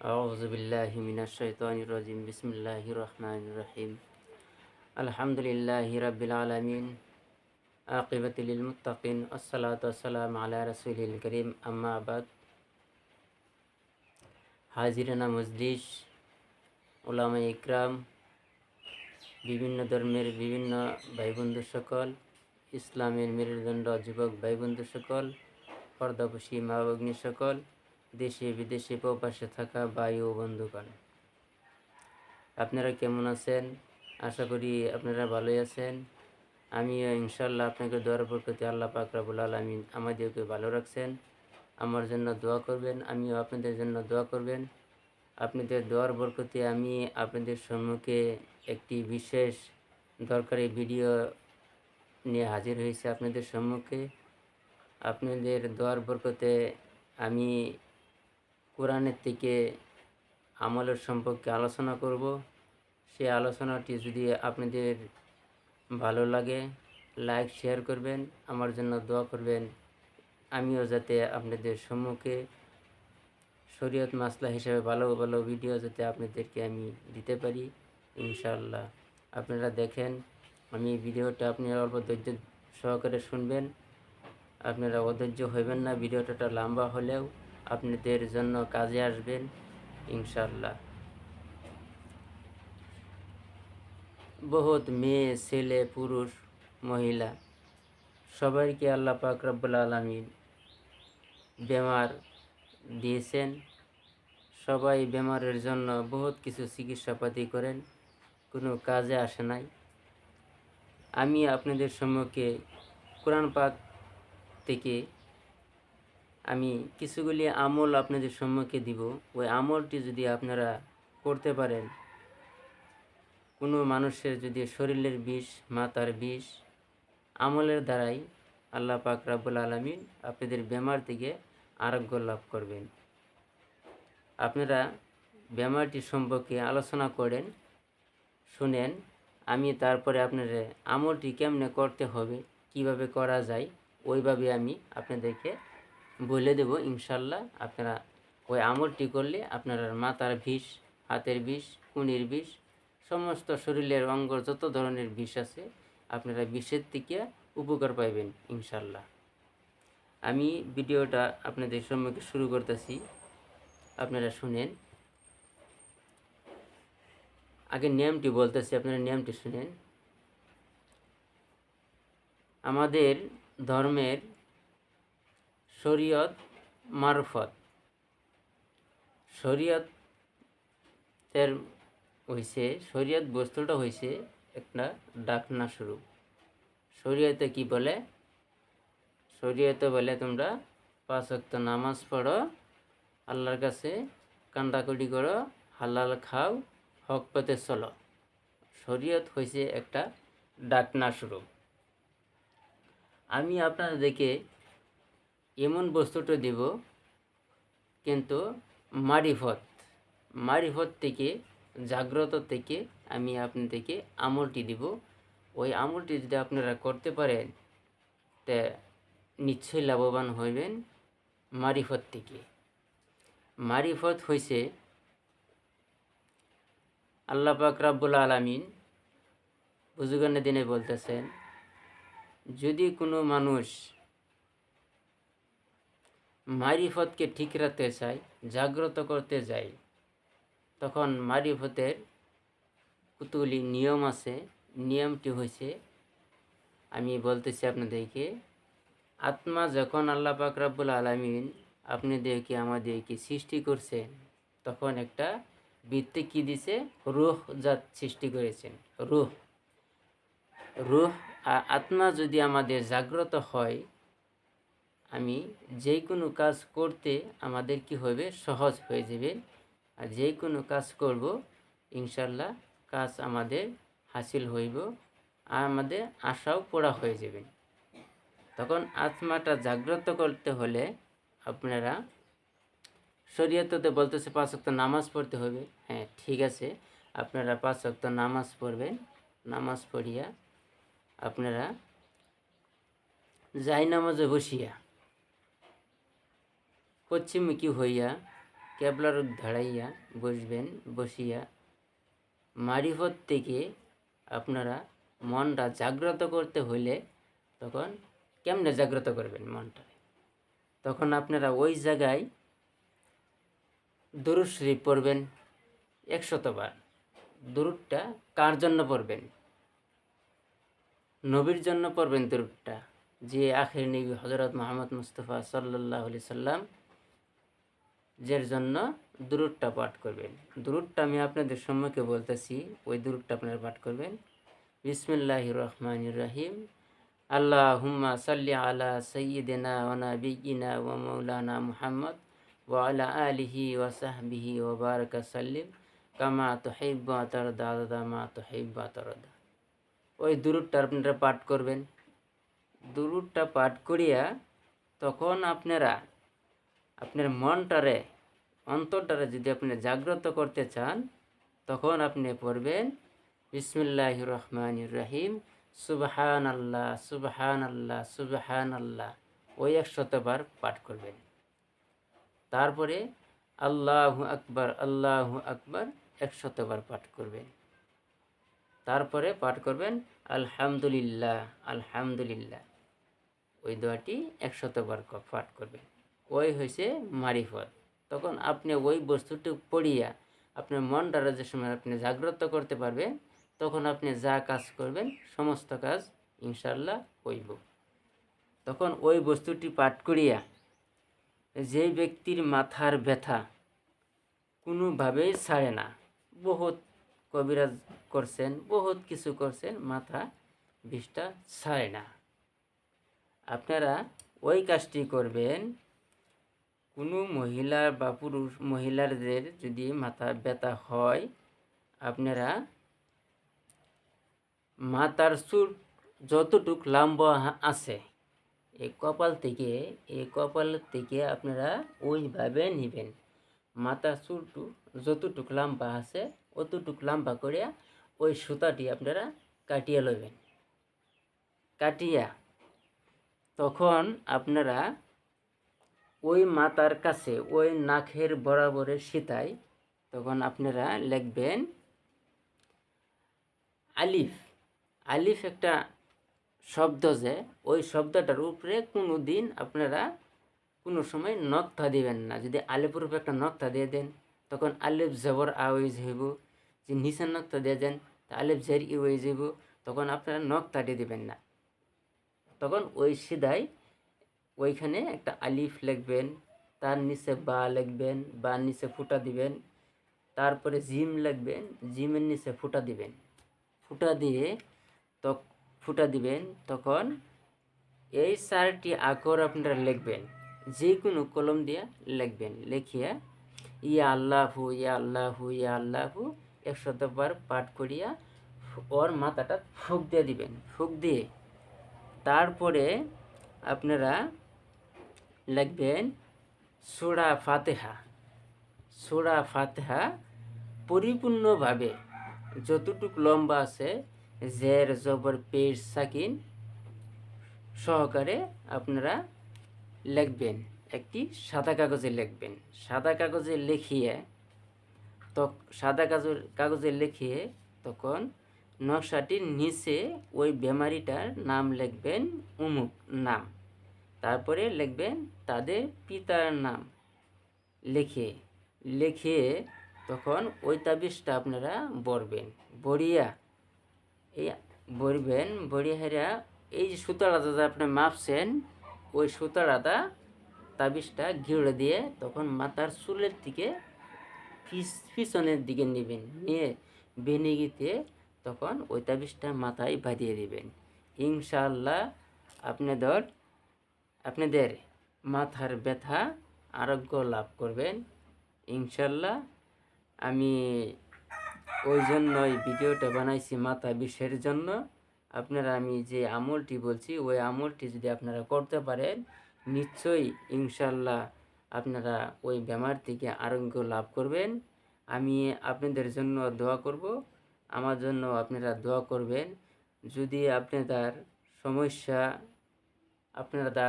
أعوذ بالله من الشيطان الرجيم بسم الله الرحمن الرحيم الحمد لله رب العالمين عاقبة للمتقين الصلاة والسلام على رسول الكريم أما بعد হাজিরানা মজলিস ওলামা ইকরাম বিভিন্ন ধর্মের বিভিন্ন ভাই বন্ধু সকল ইসলামের মেরুদণ্ড যুবক ভাই বন্ধু সকল পর্দাপসী মা ভগ্নী সকল দেশে, বিদেশে প্রবাসে থাকা ভাই ও বন্ধুগণ। আপনারা কেমন আছেন? আশা করি আপনারা ভালোই আছেন। আমিও ইনশাল্লাহ আপনাকে দোয়ার বরকতে আল্লাহ পাক রাবুল আলমিন আমাদেরকে ভালো রাখছেন। আমার জন্য দোয়া করবেন, আমিও আপনাদের জন্য দোয়া করবেন। আপনাদের দোয়ার বরকতে আমি আপনাদের সম্মুখে একটি বিশেষ দরকারি ভিডিও নিয়ে হাজির হয়েছে আপনাদের সম্মুখে। আপনাদের দোয়ার বরকতে আমি কোরআনের থেকে আমলের সম্পর্কে আলোচনা করব। সেই আলোচনাটি যদি আপনাদের ভালো লাগে, লাইক, শেয়ার করবেন, আমার জন্য দোয়া করবেন। আমিও যাতে আপনাদের সম্মুখে শরীয়ত মাসলা হিসেবে ভালো ভালো ভিডিও যাতে আপনাদেরকে আমি দিতে পারি ইনশাল্লাহ আপনারা দেখেন, আমি ভিডিওটা আপনারা অল্প ধৈর্য সহকারে শুনবেন। আপনারা অধৈর্য হইবেন না, ভিডিওটা লম্বা হলেও। আপনাদের জন্য কাজে আসবেন ইনশাল্লাহ বহুত মেয়ে, ছেলে, পুরুষ, মহিলা, সবাইকে আল্লাহ পাক রব্বুল আলমিন বেমার দিয়েছেন। সবাই বেমারের জন্য বহুত কিছু চিকিৎসাপাতি করেন, কোনো কাজে আসে নাই। আমি আপনাদের সম্মুখে কোরআন পাক থেকে আমি কিছুগুলি আমল আপনাদের সম্মুখে দিব। ওই আমলটি যদি আপনারা করতে পারেন, কোনো মানুষের যদি শরীরের বিষ, মাথার বিষ, আমলের দ্বারাই আল্লাহ পাক রাবুল আলমিন আপনাদের বেমার থেকে আরোগ্য লাভ করবেন। আপনারা বেমারটি সম্পর্কে আলোচনা করেন, শুনেন, আমি তারপরে আপনাদের আমলটি কেমনে করতে হবে, কীভাবে করা যায়, ওইভাবে আমি আপনাদেরকে বলে দেব, ইনশাল্লাহ আপনারা ওই আমলটি করলে আপনার মাথার বিষ, হাতের বিষ কুনির বিষ, সমস্ত শরীরের অঙ্গ যত ধরনের বিষ আছে, আপনারা বিষের থেকে উপকার পাইবেন, ইনশাল্লাহ। আমি ভিডিওটা আপনাদের সম্মুখে শুরু করতেছি। আপনারা শুনেন। আগে নিয়মটি বলতেছি, আপনারা নিয়মটি শুনেন। আমাদের ধর্মের শরীয়ত মারফত। শরীয়তের হয়েছে শরীয়ত বস্তুটা হয়েছে একটা ডাকনা স্বরূপ। শরীয়তে কি বলে? শরীয়তে বলে তোমরা পাঁচ ওয়াক্ত নামাজ পড়ো, আল্লাহর কাছে কান্দাকুটি করো, হালাল খাও, হক পথে চলো। শরীয়ত হয়েছে একটা ডাকনা স্বরূপ। আমি আপনাদেরকে এমন বস্তুটা দিব কিন্তু মারিফত মারিফত থেকে, জাগ্রত থেকে আমি আপনাদেরকে আমলটি দিব। ওই আমলটি যদি আপনারা করতে পারেন, তা নিশ্চয়ই লাভবান হইবেন মারিফত থেকে। মারিফত হয়েছে আল্লাহ পাক রাব্বুল আলমিন বুজুগানের দিনে বলতেছেন, যদি কোনো মানুষ মারিফতকে ঠিক রাখতে চায় জাগ্রত করতে যায় তখন মারিফতের কতগুলি নিয়ম আছে। নিয়মটি হয়েছে আমি বলতেছি আপনাদেরকে, আত্মা যখন আল্লাহ পাক রাব্বুল আলমিন আপনাদেরকে আমাদেরকে সৃষ্টি করছেন, তখন একটা বৃত্তি কী দিছে? রুহ জাত সৃষ্টি করেছেন। রুহ। রুহ আত্মা যদি আমাদের জাগ্রত হয় আমি যে কোনো কাজ করতে আমাদের কি হবে? সহজ হয়ে যাবে। আর যে কোনো কাজ করব, ইনশাল্লাহ কাজ আমাদের হাসিল হইব আর আমাদের আশাও পড়া হয়ে যাবে। তখন আত্মাটা জাগ্রত করতে হলে আপনারা শরীয়ততে বলতেছে পাঁচ অক্ত নামাজ পড়তে হবে। হ্যাঁ ঠিক আছে। আপনারা পাঁচ অক্ত নামাজ পড়বেন। নামাজ পড়িয়া আপনারা যাই নামাজে বসিয়া পশ্চিমমুখী হইয়া কেবলার ধাড়াইয়া বসবেন, বসিয়া মারিফত থেকে আপনারা মনটা জাগ্রত করতে হলে তখন কেমনে জাগ্রত করবেন মনটা? তখন আপনারা ওই জায়গায় দুরুদ শরীফ পড়বেন একশতবার। দুরুদটা কার জন্য পড়বেন? নবীর জন্য পড়বেন দুরুদটা। যে আখের নবী হজরত মোহাম্মদ মুস্তফা সাল্লাহ সাল্লাম যের জন্য দুরুদটা পাঠ করবেন। দুরুদটা আমি আপনাদের সম্মুখে বলতেছি, ওই দুরুদটা আপনারা পাঠ করবেন। বিসমিল্লাহ রহমান রাহিম। আল্লাহ হুম্মা সাল্লি আলা সৈয়দিনা ওনা বিগিনা ও মৌলানা মুহাম্মদ ওয়ালা আলিহি ওয়াসাহবিহি ও বারকা সাল্লিম। কামা তোহেব্বা তার দাদা মা তোহেব্বা তরদা। ওই দুরুদটা আপনারা পাঠ করবেন। দুরুদটা পাঠ করিয়া তখন আপনারা আপনার মনটারে, অন্তরটারে যদি আপনি জাগ্রত করতে চান, তখন আপনি পড়বেন, বিসমিল্লাহ রহমান রাহিম সুবাহান আল্লাহ সুবহান আল্লাহ সুবাহান আল্লাহ ওই একশতবার পাঠ করবেন। তারপরে আল্লাহ আকবার আল্লাহ আকবার একশতবার পাঠ করবেন। তারপরে পাঠ করবেন, আলহামদুলিল্লাহ আলহামদুলিল্লাহ। ওই দোয়াটি একশতবার পাঠ করবেন। ওই হয়েছে মারিফত। তখন আপনি ওই বস্তুটি পড়িয়া আপনার মনটারে যে সময় আপনি জাগ্রত করতে পারবেন, তখন আপনি যা কাজ করবেন, সমস্ত কাজ ইনশাল্লাহ হইব। তখন ওই বস্তুটি পাঠ করিয়া যে ব্যক্তির মাথার ব্যথা কোনোভাবেই ছাড়ে না, বহুত কবিরাজ করছেন, বহুত কিছু করছেন, মাথা বিষটা ছাড়ে না। আপনারা ওই কাজটি করবেন কোনো মহিলা বা পুরুষ মহিলাদের যদি মাথা ব্যথা হয়, আপনারা মাথার চুল যতটুক লম্বা আছে, এই কপাল থেকে, এই কপাল থেকে আপনারা ওইভাবে নেবেন। মাথার চুলটু যতটুক লম্বা আছে, অতটুক লম্বা করে ওই সুতাটি আপনারা কাটিয়ে লইবেন। কাটিয়া তখন আপনারা ওই মাতার কাছে, ওই নাখের বরাবরের সীতায় তখন আপনারা লিখবেন আলিফ। আলিফ একটা শব্দ যে, ওই শব্দটার উপরে কোনো দিন আপনারা কোনো সময় নকথা দিবেন না। যদি আলিফের উপরে একটা নকথা দিয়ে দেন, তখন আলিফ জবর আওয়াজ হইব যে নিচের নকথা দিয়ে দেন, তা আলিফ জের ই হয়ে যাব তখন আপনারা নকথা দিয়ে দিবেন না। তখন ওই সিধাই ওইখানে একটা আলিফ লিখবেন, তার নিচে বা লিখবেন বা নিচে ফুটা দিবেন, তারপরে জিম লিখবেন, জিমের নিচে ফুটা দিবেন। ফুটা দিয়ে তো ফুটা দিবেন, তখন এই চারটি আকর আপনারা লিখবেন যে কোনো কলম দিয়ে লিখবেন। লিখিয়া, ইয়া আল্লাহু ইয়া আল্লাহু ইয়া আল্লাহু একশতবার পাঠ করিয়া ওর মাথাটা ফুক দিয়ে দিবেন। ফুক দিয়ে তারপরে আপনারা লিখবেন সুরা ফাতেহা। সুরা ফাতেহা পরিপূর্ণভাবে যতটুক লম্বা আছে, জের, জবর পেশ সাকিন সহকারে আপনারা লিখবেন, একটি সাদা কাগজে লিখবেন। সাদা কাগজে লিখিয়ে তো সাদা কাগজ কাগজে লিখিয়ে তখন নকশাটির নিচে ওই বেমারিটার নাম লিখবেন উমুক নাম। তারপরে লিখবেন তাদের পিতার নাম। লিখে লিখে তখন ওই তাবিজটা আপনারা বরবেন বড়িয়া এই বরবেন বড়িয়া এই যে সুতারাটা যে আপনি মাপছেন, ওই সুতারাটা তাবিজটা ঘিরে দিয়ে তখন মাথার চুলের দিকে পিছ- পিছনের দিকে নেবেন। নিয়ে বেনে বেনিগিতে তখন ওই তাবিজটা মাথায় বাঁধিয়ে দিবেন। ইনশাআল্লাহ আপনাদের আপনাদের মাথার ব্যথা, আরোগ্য লাভ করবেন। ইনশাল্লাহ আমি ওই জন্য এই ভিডিওটা বানাইছি মাথা বিষের জন্য। আপনারা আমি যে আমলটি বলছি, ওই আমলটি যদি আপনারা করতে পারেন, নিশ্চয়ই ইনশাল্লাহ আপনারা ওই বেমার থেকে আরোগ্য লাভ করবেন। আমি আপনাদের জন্য দোয়া করব। আমার জন্য আপনারা দোয়া করবেন। যদি আপনাদের সমস্যা, আপনারা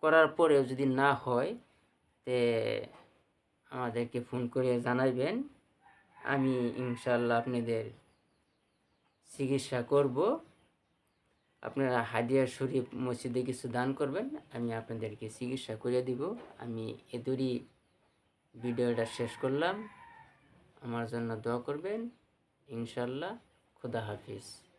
করার পরেও যদি না হয়, তে আমাদেরকে ফোন করে জানাইবেন। আমি ইনশাল্লাহ আপনাদের চিকিৎসা করব। আপনারা হাদিয়া শরীফ মসজিদে কিছু দান করবেন, আমি আপনাদেরকে চিকিৎসা করে দিব। আমি এদুরই ভিডিওটা শেষ করলাম। আমার জন্য দোয়া করবেন। ইনশাল্লাহ খুদা হাফিজ।